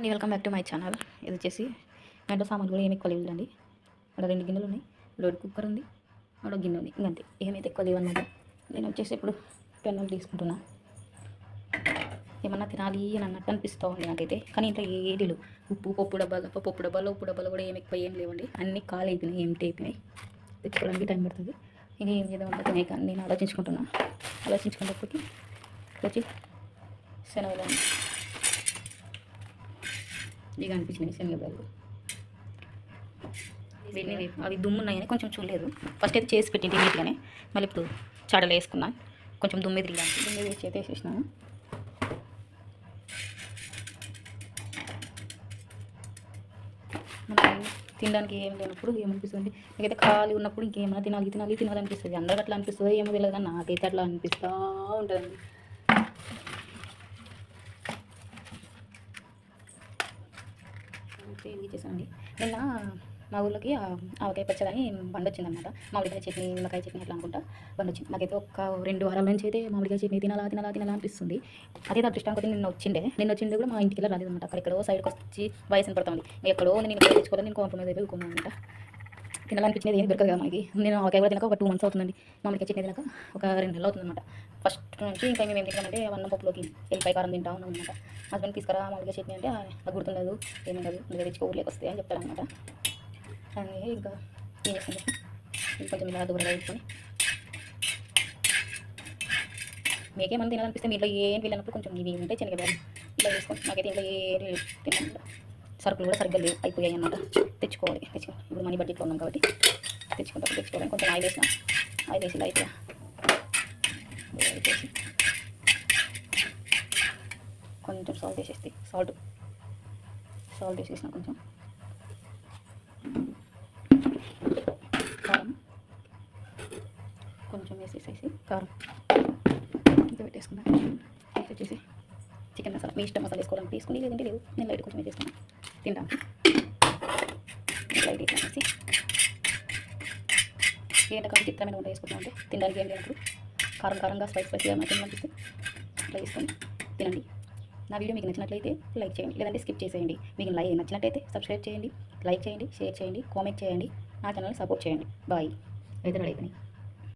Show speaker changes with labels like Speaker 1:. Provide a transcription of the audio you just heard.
Speaker 1: అండి welcome back to my channel. ఇది వచ్చేసి దాంట్లో సామాన్లు కూడా ఏమి ఎక్కువ లేవు అండి అక్కడ రెండు గిన్నెలు ఉన్నాయి. లోడ్ కుక్కర్ ఉంది. అక్కడ గిన్నె ఉంది. ఇంకంతే ఏమైతే ఎక్కువ లేవు నేను వచ్చేసి ఇప్పుడు పెన్నులు తీసుకుంటున్నా. ఏమన్నా తినాలి అని అన్నట్టు అనిపిస్తూ ఉంది నాకైతే. కానీ ఇంట్లో ఏది లేవు. ఉప్పు పప్పు డబ్బాలు తప్ప పప్పు డబ్బాలు ఉప్పు డబ్బాలు కూడా ఏమి ఎక్కువ ఏం లేవండి. అన్నీ ఖాళీ అయిపోయినాయి. ఏమిటి అయిపోయినాయి తెచ్చుకోవడానికి టైం పడుతుంది. ఇది ఏం చేద్దామంటే తినే కానీ నేను ఆలోచించుకుంటున్నా. ఆలోచించుకున్నప్పటికీ వచ్చి శనగలు ఇక అనిపించినాయి శనగలు వీటిని అవి దుమ్మున్నాయి కానీ కొంచెం చూడలేదు. ఫస్ట్ అయితే చేసి పెట్టింది నీట్గానే. మళ్ళీ ఇప్పుడు చాడలు వేసుకున్నాను కొంచెం దుమ్మి తిరిగాను దుమ్మి వేసి అయితే వేసేసినాను తినడానికి ఏం లేనప్పుడు ఏమనిపిస్తుంది నాకైతే ఖాళీ ఉన్నప్పుడు ఇంకేమైనా తినాలి తినాలి తినాలనిపిస్తుంది. అందరికి అట్లా అనిపిస్తుంది? ఏమో తెలియదు కానీ నాకైతే అట్లా అనిపిస్తూ ఉంటుందండి అయితే ఇది నిన్న మా ఊళ్ళోకి ఆవకాయ పచ్చడి బండి వచ్చిందనమాట మామిడికాయ చట్నీ నిమ్మకాయ చట్నీ అట్లా అనుకుంటా బండి వచ్చింది నాకైతే ఒక రెండు వారాల నుంచి అయితే మామిడికాయ చట్నీ తినాలా తినాలా తినాలా అనిపిస్తుంది. అదే అదృష్టం కొద్ది నిన్న వచ్చిండే. నిన్న వచ్చిండే కూడా మా ఇంటికి వెళ్ళలేదు అనమాట అక్కడ ఎక్కడో సైడ్కి వచ్చి వయసు పడుతుంది ఎక్కడో నేను తెచ్చుకోవాలి నేను కాంప్రమైజ్ అయిపోయి ఊరుకున్నాను అనమాట. తినాలనిపించినది ఏం దొరకదు కదా మనకి. నేను ఆవకాయ కూడా తినక ఒక టూ మంత్స్ అవుతుందండి. మామిడికాయ చట్నీ తినక ఒక రెండు నెలలు అవుతుందన్నమాట. ఫస్ట్ నుంచి ఇంకా మేము ఏం తింటామంటే అన్నం పప్పులోకి ఎల్లిపాయ కారం తింటా ఉన్నాం అనమాట హస్బెండ్ తీసుకురా మామిడికాయ చట్నీ అంటే అది గుర్తుండదు ఏముండదు నువ్వు తెచ్చుకో ఊర్లోకి వస్తాయి అని చెప్తారనమాట కానీ ఇంకా ఏం చేస్తాను కొంచెం ఇలా దూరంగా వేసుకొని మీకేమన్నా తినాలనిపిస్తే మీ ఇంట్లో ఏం వెళ్ళినప్పుడు కొంచెం ఇవి ఉంటే శనగలు ఇలా వేసుకొని నాకైతే ఇంట్లో ఏ తిన్నాను సరుకులు కూడా సరిగ్గా లేవు అయిపోయాయి అన్నమాట. తెచ్చుకోవాలి తెచ్చుకోవాలి. ఇప్పుడు మనీ బడ్జెట్లో ఉన్నాం కాబట్టి తెచ్చుకుంటాం తెచ్చుకోవాలి. కొంచెం ఆయిల్ వేసిన. ఆయిల్ వేసి లైట్గా కొంచెం సాల్ట్ వేసేస్తే సాల్ట్ సాల్ట్ వేసేసిన కొంచెం. కారం. కొంచెం వేసేసేసి కారం. ఇంత పెట్టేసుకుందాం. నెక్స్ట్ వచ్చేసి చికెన్ మసాలా. మీ ఇష్టం మసాలా వేసుకోవడానికి తీసుకుని లేదంటే లేదు నేను లైట్ కొంచెం వేసుకున్నాను తింటాను లైట్ వేసి ఏంటో కాదు చిత్రమైన వంట వేసుకుంటాం అంటే తినడానికి ఏం లేనప్పుడు కారం కారంగా స్పైస్ స్పైసీగా నాకు అనిపిస్తే అట్లా వేసుకొని తినండి. నా వీడియో మీకు నచ్చినట్లయితే లైక్ చేయండి లేదంటే స్కిప్ చేసేయండి. మీకు లైక్ నచ్చినట్లయితే సబ్స్క్రైబ్ చేయండి లైక్ చేయండి షేర్ చేయండి కామెంట్ చేయండి నా ఛానల్ని సపోర్ట్ చేయండి. బాయ్ అయితే రెడీ అయిపోయినాయి.